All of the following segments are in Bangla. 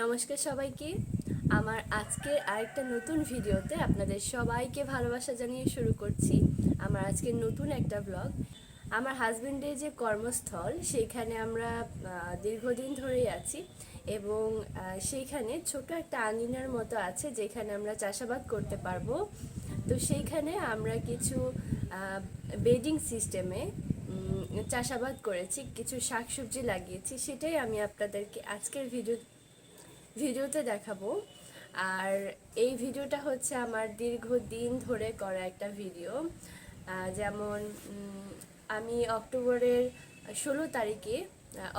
নমস্কার সবাইকে। আমার আজকের আরেকটা নতুন ভিডিওতে আপনাদের সবাইকে ভালোবাসা জানিয়ে শুরু করছি। আমার আজকের নতুন একটা ব্লগ আমার হাজবেন্ডের যে কর্মস্থল, সেইখানে আমরা দীর্ঘদিন ধরেই আছি এবং সেইখানে ছোট একটা আঙিনার মতো আছে যেখানে আমরা চাষাবাদ করতে পারব। তো সেইখানে আমরা কিছু বেডিং সিস্টেমে চাষাবাদ করেছি, কিছু শাকসবজি লাগিয়েছি, সেটাই আমি আপনাদেরকে আজকের ভিডিও, ভিডিওতে দেখাবো। আর এই ভিডিওটা হচ্ছে আমার দীর্ঘদিন ধরে করা একটা ভিডিও। যেমন আমি অক্টোবরের ষোলো তারিখে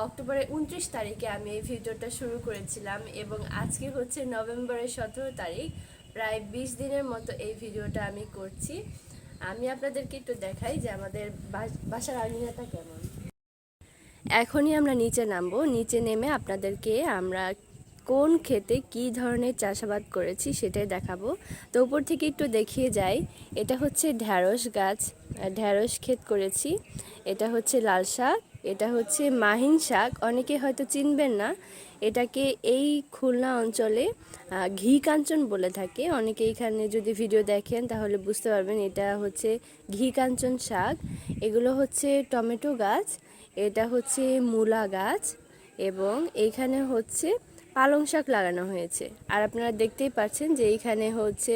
অক্টোবরের উনত্রিশ তারিখে আমি এই ভিডিওটা শুরু করেছিলাম এবং আজকে হচ্ছে নভেম্বরের সতেরো তারিখ। প্রায় বিশ দিনের মতো এই ভিডিওটা আমি করছি। আমি আপনাদেরকে একটু দেখাই যে আমাদের বাসার আঙিনাটা কেমন। এখনই আমরা নিচে নামবো। নিচে নেমে আপনাদেরকে আমরা কোন ক্ষেতে কি ধরনের চাষাবাদ করেছি সেটাই দেখাবো। তো উপর থেকে একটু দেখিয়ে যাই। এটা হচ্ছে ঢ্যাঁড়স গাছ। ঢ্যাঁড়স ক্ষেত করেছি। এটা হচ্ছে লাল শাক এটা হচ্ছে মাহিন শাক। অনেকে হয়তো চিনবেন না। এটাকে এই খুলনা অঞ্চলে ঘি কাঞ্চন বলে থাকে। অনেকে এখানে যদি ভিডিও দেখেন তাহলে বুঝতে পারবেন এটা হচ্ছে ঘি কাঞ্চন শাক। এগুলো হচ্ছে টমেটো গাছ, এটা হচ্ছে মূলা গাছ এবং এইখানে হচ্ছে পালং শাক লাগানো হয়েছে। আর আপনারা দেখতেই পাচ্ছেন যে এইখানে হচ্ছে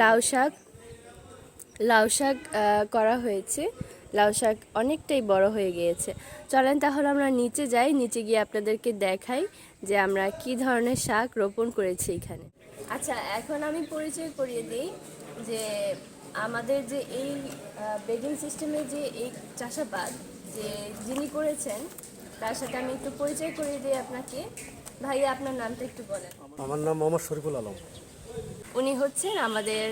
লাউ শাক লাউ শাক করা হয়েছে। লাউ শাক অনেকটাই বড় হয়ে গিয়েছে। চলেন তাহলে আমরা নিচে যাই, নিচে গিয়ে আপনাদেরকে দেখাই যে আমরা কি ধরনের শাক রোপণ করেছি এখানে। আচ্ছা এখন আমি পরিচয় করিয়ে দিই যে আমাদের যে এই বেডিং সিস্টেমে যে এই চাষাবাদ যে যিনি করেছেন, তার সাথে আমি একটু পরিচয় করিয়ে দিই আপনাকে। ভাইয়া, আপনার নামটা একটু বলেন। আমার নাম মোহাম্মদ শরীফুল আলম। উনি হচ্ছেন আমাদের,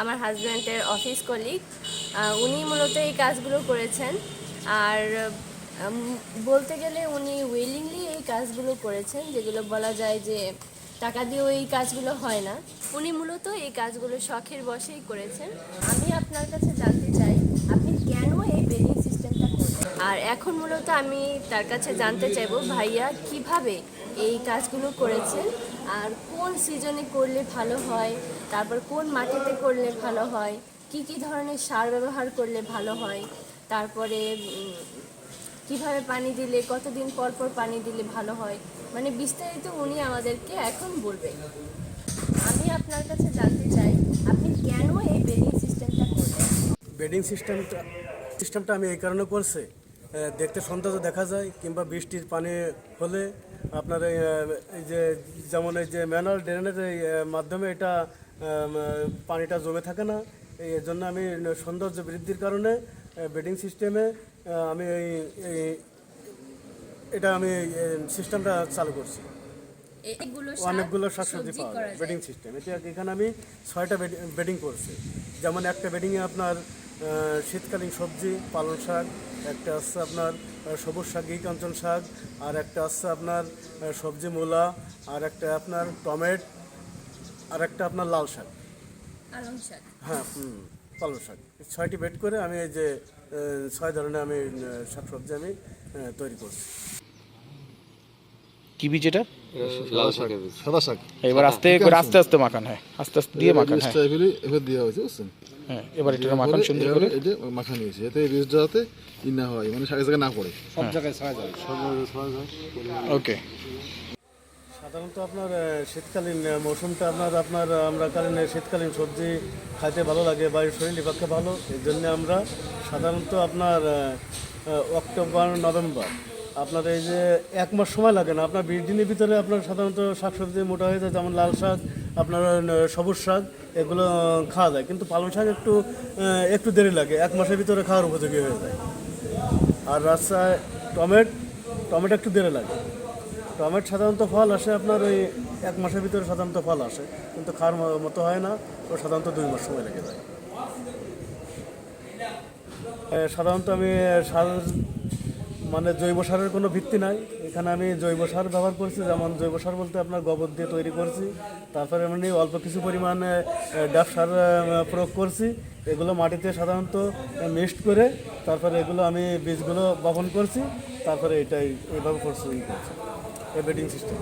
আমার হাজব্যান্ডের অফিস কলিগ উনি মূলত এই কাজগুলো করেছেন। আর বলতে গেলে উনি উইলিংলি এই কাজগুলো করেছেন, যেগুলো বলা যায় যে টাকা দিয়েও এই কাজগুলো হয় না। উনি মূলত এই কাজগুলো শখের বশেই করেছেন। আমি আপনার কাছে জানতে চাই, আপনি কেন এই বেডিং সিস্টেমটা আর এখন মূলত আমি তার কাছে জানতে চাইব, ভাইয়া কীভাবে এই কাজগুলো করেছেন? আর কোন সিজনে করলে ভালো হয়? তারপর কোন মাটিতে করলে ভালো হয়? কি কি ধরনের সার ব্যবহার করলে ভালো হয়? তারপরে কীভাবে পানি দিলে, কতদিন পর পর পানি দিলে ভালো হয়? মানে বিস্তারিত উনি আমাদেরকে এখন বলবেন আমি আপনার কাছে জানতে চাই, আপনি কেন এই বেডিং সিস্টেমটা করলেন? বেডিং সিস্টেমটা সিস্টেমটা আমি এই কারণে করছি দেখতে সৌন্দর্য দেখা যায় কিংবা বৃষ্টির পানি হলে আপনার এই, যে যেমন এই যে ম্যানুয়াল ড্রেনের এই মাধ্যমে এটা পানিটা জমে থাকে না এই এর জন্য আমি সৌন্দর্য বৃদ্ধির কারণে বেডিং সিস্টেমে আমি এই এই- এটা আমি সিস্টেমটা চালু করছি। অনেকগুলো শাকসবজি পাওয়া যায় বেডিং সিস্টেম। এটা এখানে আমি ছয়টা বেডিং করছি। যেমন একটা বেডিংয়ে আপনার শীতকালীন সবজি পালং শাক একটা আছে আপনার সবুজ শাক ঘি কাঞ্চন শাক আর একটা আছে আপনার সবজি মূলা আর একটা আপনার টমেট আর একটা আপনার লাল শাক। হ্যাঁ হুম পালং শাক। ছয়টি বেড করে আমি এই যে ছয় ধরনের আমি শাক সবজি আমি তৈরি করছি। কি বীজ এটা লাল শাকের বীজ সাদা শাক। এবার আস্তে করে আস্তে আস্তে মাখান হয় আস্তে আস্তে দিয়ে মাখান হ্যাঁ। বীজটা এবার দেওয়া হয়েছে বুঝছেন? হ্যাঁ এবার এটা মাখান সুন্দর করে। এটা মাখা নিয়েছে এতে এই বীজটা ই না হয় মানে শাকের জায়গায় না পড়ে। সব জায়গায় ছয় যায়। সব জায়গায় ছড়া যায়। ওকে। সাধারণত আপনার শীতকালীন মৌসুমটা আপনার আপনার আমরা কালীন শীতকালীন সবজি খাইতে ভালো লাগে বা শরীরের পক্ষে ভালো। এই জন্য আমরা সাধারণত আপনার অক্টোবর নভেম্বর আপনার এই যে এক মাস সময় লাগে না, আপনার বিশ দিনের ভিতরে আপনার সাধারণত শাকসবজি মোটা হয়ে যায়, যেমন লাল শাক, আপনার সবুজ শাক, এগুলো খাওয়া যায়। কিন্তু পালং শাক একটু একটু দেরি লাগে, এক মাসের ভিতরে খাওয়ার উপযোগী হয়ে যায়। আর রাস্তায় টমেট, টমেটো একটু দেরি লাগে। টমেট সাধারণত ফল আসে আপনার ওই এক মাসের ভিতরে সাধারণত ফল আসে, কিন্তু খাওয়ার মতো হয় না ও সাধারণত দুই মাস সময় লেগে যায়। সাধারণত আমি সার মানে জৈব সারের কোনো ভিত্তি নাই। এখানে আমি জৈব সার ব্যবহার করছি, যেমন জৈব সার বলতে আপনার গোবর দিয়ে তৈরি করছি, তারপরে এমনি অল্প কিছু পরিমাণে ডাব সার প্রয়োগ করছি। এগুলো মাটিতে সাধারণত মিক্সড করে, তারপরে এগুলো আমি বীজগুলো বপন করছি, তারপরে এটাই এইভাবে প্রস্তুতি করছি এই বেডিং সিস্টেম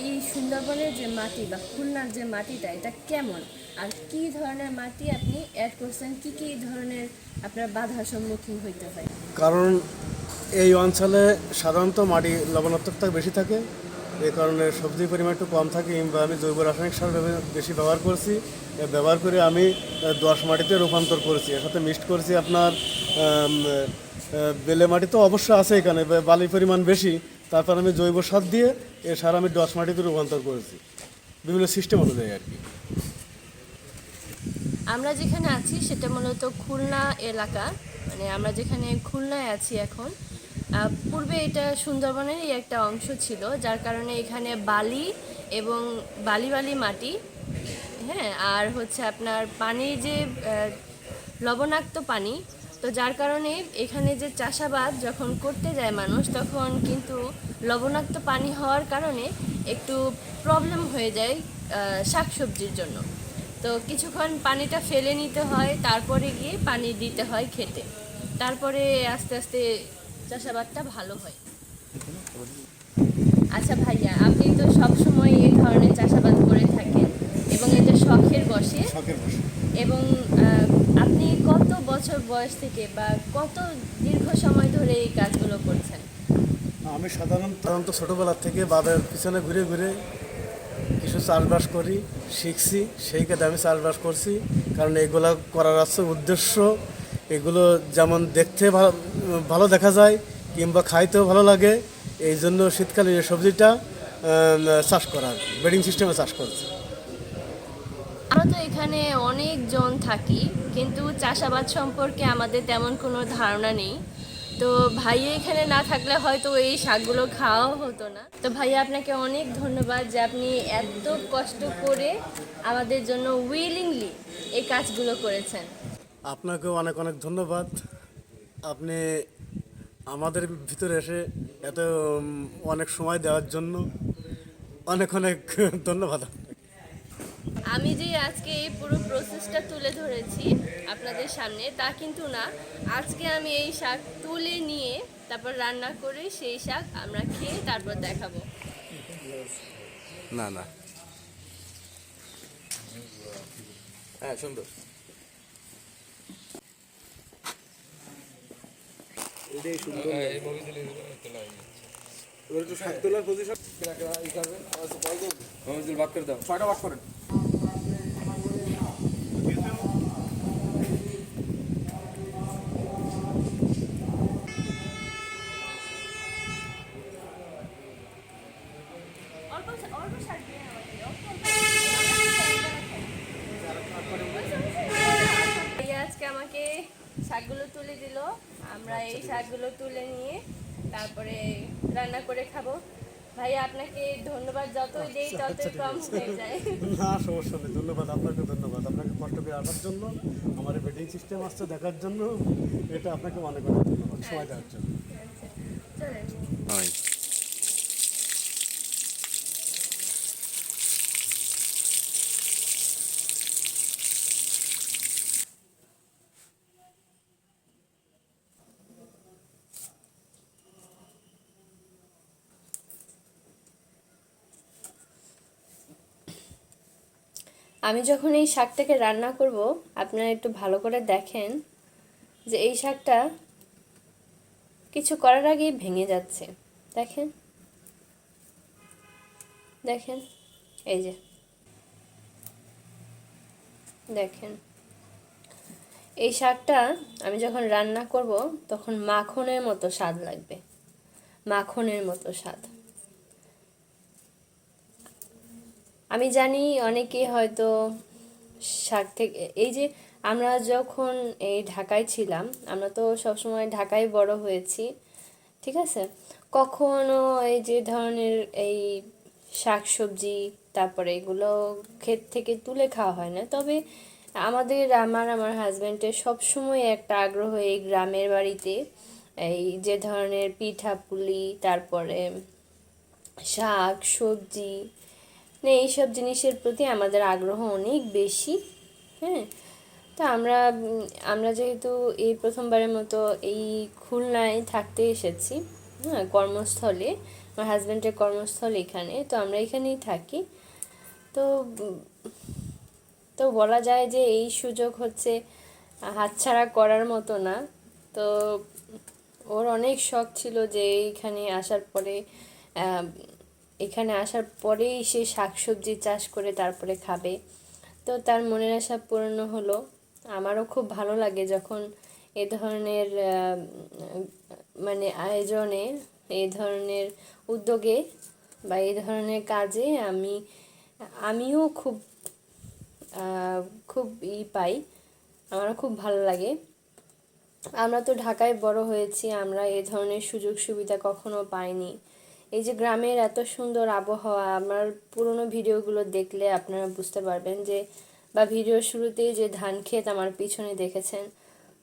এই সুন্দরবনের যে মাটি বা খুলনার যে মাটিটা, এটা কেমন? আর কি ধরনের মাটি আপনি অ্যাড করছেন? কি কি ধরনের আপনার বাধার সম্মুখীন হইতে হয়? কারণ এই অঞ্চলে সাধারণত মাটি লবণাক্ততা বেশি থাকে। এই কারণে সবজির পরিমাণ একটু কম থাকে, কিংবা আমি জৈব রাসায়নিক সার বেশি ব্যবহার করছি। ব্যবহার করে আমি দোআঁশ মাটিতে রূপান্তর করেছি। এর সাথে মিক্সড করেছি আপনার বেলে মাটি তো অবশ্যই আছে এখানে বালির পরিমাণ বেশি। তারপর আমি জৈব সার দিয়ে এ সার আমি দোআঁশ মাটিতে রূপান্তর করেছি। বিভিন্ন সিস্টেম অনুযায়ী আর কি। আমরা যেখানে আছি সেটা মূলত খুলনা এলাকা। মানে আমরা যেখানে খুলনায় আছি এখন পূর্বে এটা সুন্দরবনেরই একটা অংশ ছিল, যার কারণে এখানে বালি এবং বালি বালি মাটি হ্যাঁ আর হচ্ছে আপনার পানি যে লবণাক্ত পানি, তো যার কারণে এখানে যে চাষাবাদ যখন করতে যায় মানুষ, তখন কিন্তু লবণাক্ত পানি হওয়ার কারণে একটু প্রবলেম হয়ে যায় শাকসবজির জন্য। তো কিছুক্ষণ পানিটা ফেলে নিতে হয় তারপরে গিয়ে পানি দিতে হয় খেতে। তারপরে আস্তে আস্তে চাষাবাদটা ভালো হয়। আচ্ছা ভাইয়া আপনি তো সবসময় এই ধরনের চাষাবাদ করে থাকেন এবং এটা শখের বসে। এবং আপনি কত বছর বয়স থেকে বা কত দীর্ঘ সময় ধরে এই কাজগুলো করছেন? আমি সাধারণত সাধারণত ছোটোবেলার থেকে বাবার পিছনে ঘুরে ঘুরে কিছু চাষবাস করি, শিখছি, সেই কাজে আমি চাষবাস করছি। কারণ এগুলো করার আছে উদ্দেশ্য। এগুলো যেমন দেখতে ভালো ভালো দেখা যায় কিংবা খাইতেও ভালো লাগে, এই জন্য শীতকালে এই সবজিটা চাষ করার বেডিং সিস্টেমে চাষ করছি। আমরা তো এখানে অনেকজন থাকি, কিন্তু চাষাবাদ সম্পর্কে আমাদের তেমন কোনো ধারণা নেই। তো ভাইয়া এখানে না থাকলে হয়তো এই শাকগুলো খাওয়াও হতো না। তো ভাইয়া আপনাকে অনেক ধন্যবাদ যে আপনি এত কষ্ট করে আমাদের জন্য উইলিংলি এই কাজগুলো করেছেন। আপনাকেও অনেক অনেক ধন্যবাদ। আপনি আমাদের ভিতরে এসে এত অনেক সময় দেওয়ার জন্য অনেক অনেক ধন্যবাদ। আপনাকে আমি যে আজকে এই পুরো প্রসেসটা তুলে ধরেছি আপনাদের সামনে তা কিন্তু না। আজকে আমি এই শাক তুলে নিয়ে তারপর রান্না করে সেই শাক আমরা খেয়ে তারপর দেখাবো। না না। হ্যাঁ সুন্দর। মমিদুল বাক করে দাও। ছয়টা বাক করেন অল্প অল্প শাক দিয়ে আমাকে ভাইয়া আজকে আমাকে শাকগুলো তুলে দিল। আমরা এই শাকগুলো তুলে নিয়ে তারপরে রান্না করে খাব। ভাই আপনাকে ধন্যবাদ যতই দেই ততই কম হয়ে যায়। না সমস্যা নেই ধন্যবাদ আপনাকে ধন্যবাদ। আপনাকে কষ্ট করে আসার জন্য আমার বেডিং সিস্টেম আসছে দেখার জন্য এটা আপনাকে অনেক অনেক ধন্যবাদ। সময় দেওয়ার জন্য। চলেন। আমি যখন এই শাকটাকে রান্না করব, আপনারা একটু ভালো করে দেখেন যে এই শাকটা কিছু করার আগেই ভেঙে যাচ্ছে। দেখেন। দেখেন। এই যে। দেখেন। এই শাকটা আমি যখন রান্না করব, তখন মাখনের মতো স্বাদ লাগবে। মাখনের মতো স্বাদ। আমি জানি অনেকে হয়তো শাক থেকে, এই যে আমরা যখন এই ঢাকায় ছিলাম, আমরা তো সবসময় ঢাকায় বড় হয়েছি, ঠিক আছে? কখনো এই যে ধরনের এই শাক সবজি তারপরে এগুলো ক্ষেত থেকে তুলে খাওয়া হয় না। তবে আমাদের, আমার আমার হাজব্যান্ডের সবসময় একটা আগ্রহ এই গ্রামের বাড়িতে, এই যে ধরনের পিঠা পুলি তারপরে শাক, সবজি মানে এইসব জিনিসের প্রতি আমাদের আগ্রহ অনেক বেশি হ্যাঁ? তো আমরা আমরা যেহেতু এই প্রথমবারের মতো এই খুলনায় থাকতে এসেছি হ্যাঁ কর্মস্থলে, আমার হাজব্যান্ডের কর্মস্থল এখানে, তো আমরা এখানেই থাকি। তো তো বলা যায় যে এই সুযোগ হচ্ছে হাতছাড়া করার মতো না। তো, ওর অনেক শখ ছিল যে এইখানে আসার পরে এখানে আসার পরেই সে শাকসবজি চাষ করে তারপরে খাবে। তো তার মনের আশা পূর্ণ হলো। আমারও খুব ভালো লাগে যখন এ ধরনের মানে আয়োজনে এই ধরনের উদ্যোগে বা এই ধরনের কাজে আমি, আমিও খুব খুব ই পাই। আমারও খুব ভালো লাগে। আমরা তো ঢাকায় বড় হয়েছি, আমরা এ ধরনের সুযোগ সুবিধা কখনো পাইনি। এই যে গ্রামের এত সুন্দর আবহাওয়া, আমার পুরনো ভিডিওগুলো দেখলে আপনারা বুঝতে পারবেন যে, বা ভিডিও শুরুতেই যে ধান ক্ষেত আমার পিছনে দেখেছেন,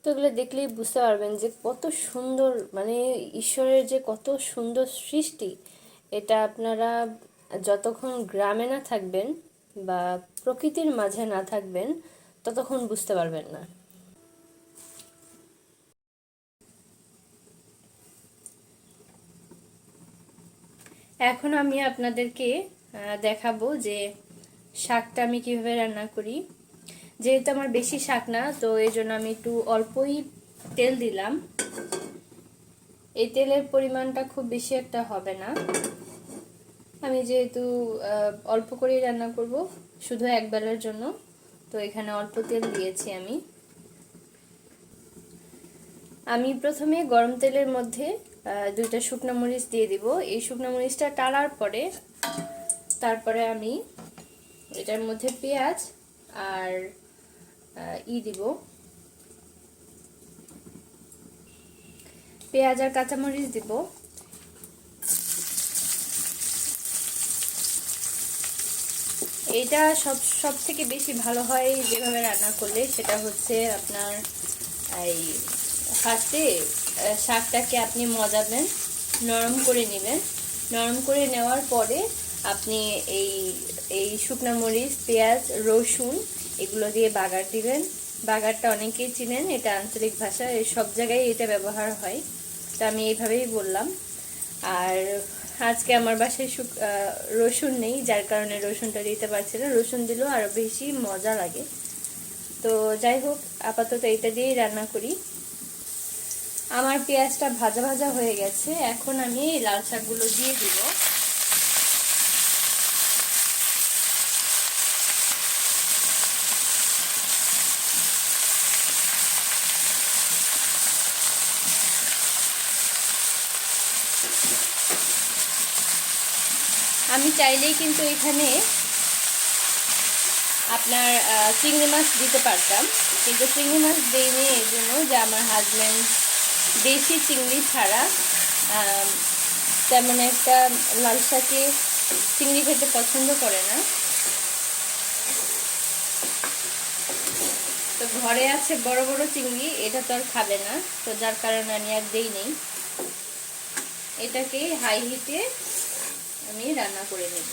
তো এগুলো দেখলেই বুঝতে পারবেন যে কত সুন্দর মানে ঈশ্বরের যে কত সুন্দর সৃষ্টি, এটা আপনারা যতক্ষণ গ্রামে না থাকবেন বা প্রকৃতির মাঝে না থাকবেন, ততক্ষণ বুঝতে পারবেন না। এখন আমি আপনাদেরকে দেখাবো যে শাকটা আমি কীভাবে রান্না করি। যেহেতু আমার বেশি শাক না, তো এই জন্য আমি একটু অল্পই তেল দিলাম। এই তেলের পরিমাণটা খুব বেশি একটা হবে না। আমি যেহেতু অল্প করেই রান্না করব, শুধু এক বেলার জন্য, তো এখানে অল্প তেল দিয়েছি আমি। আমি প্রথমে গরম তেলের মধ্যে দুইটা শুকনো মরিচ দিয়ে দিব। এই শুকনো মরিচটা টালার পরে তারপরে আমি এটার মধ্যে পেঁয়াজ আর ই দিব। পেঁয়াজ আর কাঁচামরিচ দিব। এটা সব সব থেকে বেশি ভালো হয় যেভাবে রান্না করলে, সেটা হচ্ছে আপনার এই ফার্স্টে শাকটাকে আপনি মজাবেন নরম করে নেবেন। নরম করে নেওয়ার পরে আপনি এই এই শুকনো মরিচ, পেঁয়াজ, রসুন এগুলো দিয়ে বাগার দিবেন। বাগারটা অনেকেই চিনেন, এটা আঞ্চলিক ভাষা সব জায়গায় এটা ব্যবহার হয়। তো আমি এইভাবেই বললাম। আর আজকে আমার বাসায় শুক রসুন নেই, যার কারণে রসুনটা দিতে পারছি না। রসুন দিলেও আরও বেশি মজা লাগে। তো যাই হোক, আপাতত এটা দিয়েই রান্না করি। আমার পেঁয়াজটা ভাজা ভাজা হয়ে গেছে, এখন আমি লাল শাকগুলো দিয়ে দিব। আমি চাইলেই কিন্তু এখানে আপনার চিংড়ি মাছ দিতে পারতাম, কিন্তু চিংড়ি মাছ দিইনি, এই জন্য যে আমার হাজব্যান্ড দেশি চিংড়ি ছাড়া তেমন একটা লাল শাকে চিংড়ি খেতে পছন্দ করে না। তো ঘরে আছে বড় বড় চিংড়ি, এটা তো আর খাবে না, তো যার কারণে আমি আর দেই নেই। এটাকে হাই হিটে আমি রান্না করে নেব।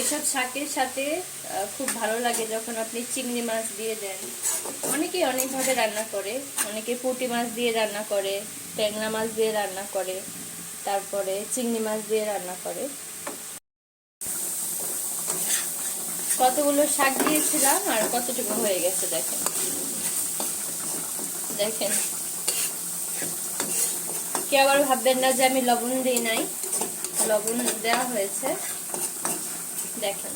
এসব শাকের সাথে খুব ভালো লাগে যখন আপনি চিংড়ি মাছ দিয়ে দেন। অনেকে অনেকভাবে রান্না করে। অনেকে পুঁটি মাছ দিয়ে রান্না করে, ট্যাংরা মাছ দিয়ে রান্না করে, তারপরে চিংড়ি মাছ দিয়ে রান্না করে। কতগুলো শাক দিয়েছিলাম আর কতটুকু হয়ে গেছে দেখেন। দেখেন। কে আবার ভাববেন না যে আমি লবণ দিই নাই। লবণ দেওয়া হয়েছে। দেখেন।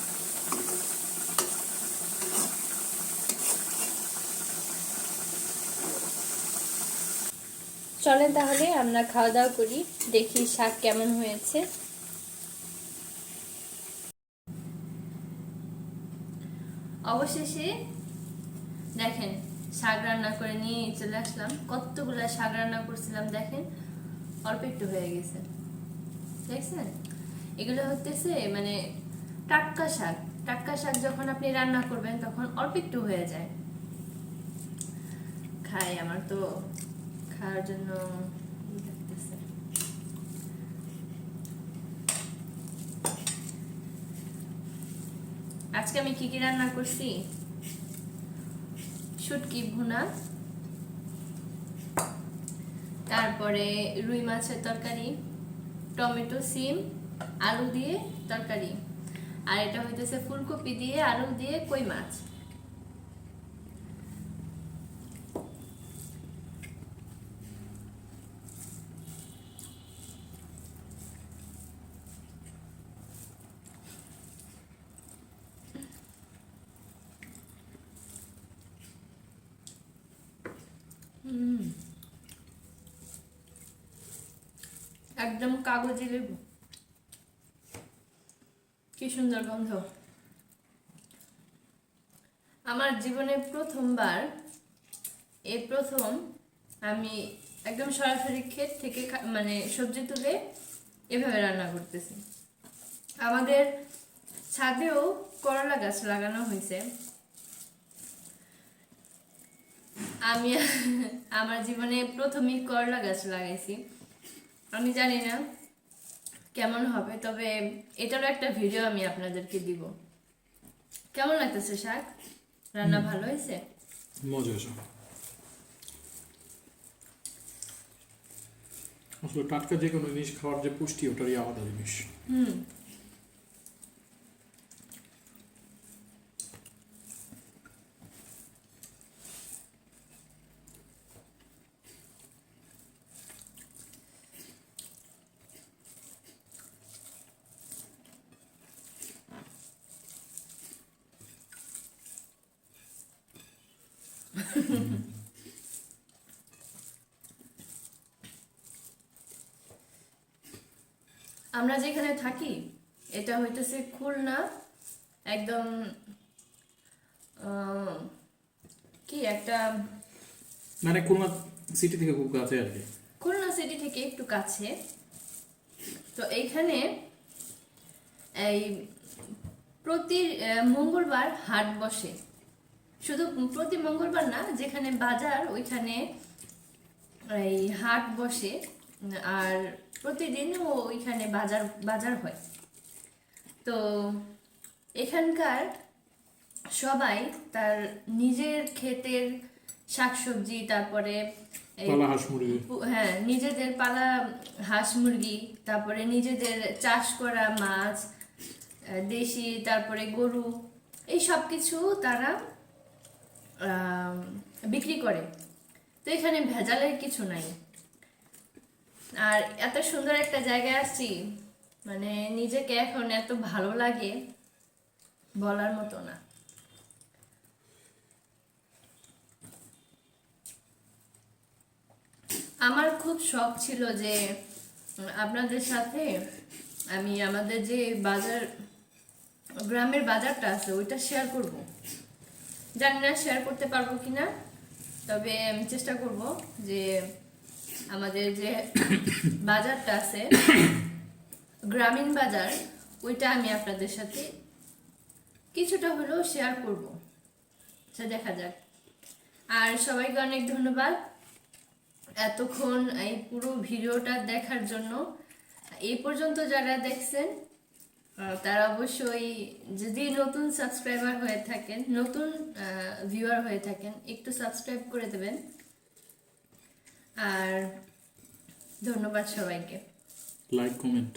চলেন তাহলে, আমরা খাওয়া দাওয়া করি, দেখি শাক কেমন হয়েছে। অবশেষে দেখেন, শাক রান্না করে নিয়ে চলে আসলাম। কতগুলা শাক রান্না করছিলাম, দেখেন, অল্প একটু হয়ে গেছে। দেখছেন? এগুলো হতেছে মানে টাটকা শাক। টাটকা শাক যখন আপনি রান্না করবেন, তখন অল্প একটু হয়ে যায়। খাই, আমার তো খাওয়ার জন্য আজকে আমি কি কি রান্না করছি? শুটকি, ভুনা। তারপরে রুই মাছের তরকারি, টমেটো, সিম, আলু দিয়ে তরকারি। আর এটা হইতেছে ফুলকপি দিয়ে, আলু দিয়ে কই মাছ? একদম কাগজি লেবু। কি সুন্দর গন্ধ। আমার জীবনে প্রথমবার এই প্রথম আমি একদম সরাসরি ক্ষেত থেকে মানে সবজি তুলে এভাবে রান্না করতেছি। আমাদের ছাদেও করলা গাছ লাগানো হয়েছে। আমি আমার জীবনে প্রথমেই করলা গাছ লাগাইছি। আমি জানি না কেমন হবে তবে এটারও একটা ভিডিও আমি আপনাদেরকে দিব। কেমন লাগতেছে শাক? রান্না ভালো হয়েছে? মজা হয়েছে। আসলে টাটকা যে কোনো জিনিস খাওয়ার যে পুষ্টি ওটারই আলাদা জিনিস। হুম। আমরা যেখানে থাকি এটা হইতেছে খুলনা একদম কি একটা মানে খুলনা সিটি থেকে খুব কাছে আর কি। খুলনা সিটি থেকে একটু কাছে। তো এইখানে এই প্রতি মঙ্গলবার হাট বসে। শুধু প্রতি মঙ্গলবার না যেখানে বাজার ওইখানে এই হাট বসে আর প্রতিদিন ওইখানে বাজার বাজার হয়। তো এখানকার সবাই তার নিজের ক্ষেতের শাকসবজি তারপরে হ্যাঁ নিজেদের পালা হাঁস মুরগি তারপরে নিজেদের চাষ করা মাছ দেশি তারপরে গরু এই সব কিছু তারা বিক্রি করে। তো এখানে ভেজালের কিছু নাই। আর এত সুন্দর একটা জায়গায় আসছি মানে নিজেকে এখন এত ভালো লাগে বলার মতো না। আমার খুব শখ ছিল যে আপনাদের সাথে আমি আমাদের যে বাজার, গ্রামের বাজারটা আছে, ওইটা শেয়ার করব। জানি না শেয়ার করতে পারব কিনা, তবে আমি চেষ্টা করব যে আমাদের যে বাজারটা আছে, গ্রামীণ বাজার, ওইটা আমি আপনাদের সাথে কিছুটা হলেও শেয়ার করব। সে দেখা যাক। আর সবাইকে অনেক ধন্যবাদ এতক্ষণ এই পুরো ভিডিওটা দেখার জন্য। এই পর্যন্ত যারা দেখছেন তারা অবশ্যই যদি নতুন সাবস্ক্রাইবার হয়ে থাকেন, নতুন ভিউয়ার হয়ে থাকেন, একটু সাবস্ক্রাইব করে দেবেন। আর ধন্যবাদ সবাইকে। Like comment